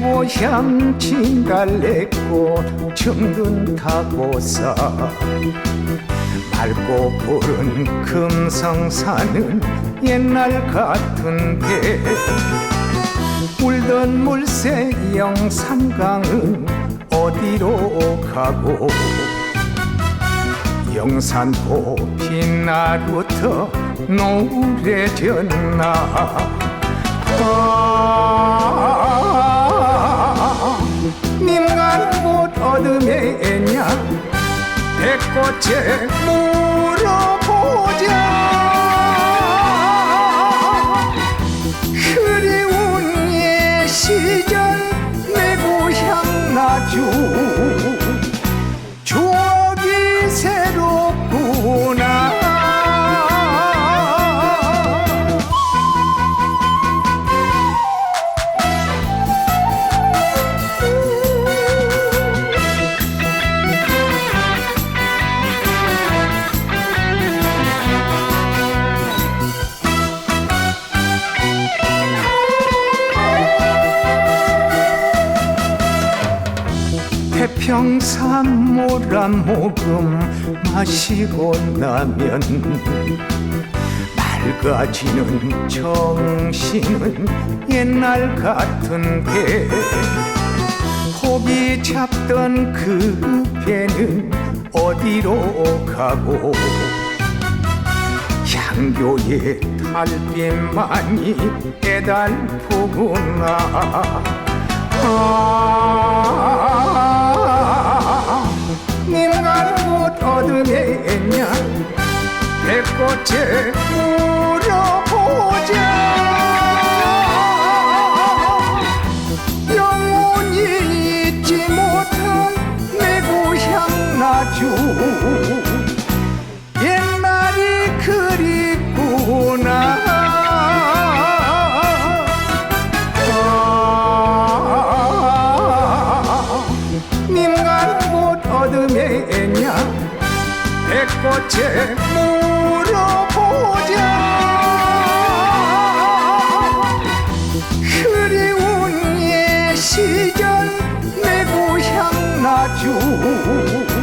고향 진달래꽃 정든 타고서 맑고 푸른 금성사는 옛날 같은데 울던 물새 영산강은 어디로 가고? 영산포 빛날부터 노래졌나? 아, 꽃에 물어보자. 그리운 옛 시절 내 고향 나주 평산 모란 모금 마시고 나면 맑아지는 정신은 옛날 같은데 고기 잡던 그 배는 어디로 가고? 향교의 달빛만이 애달프구나. 아, 곳 어둠에 있냐 백꽃에 물어보 배꽃에 물어보자. 그리운 예 시절 내 고향 나주.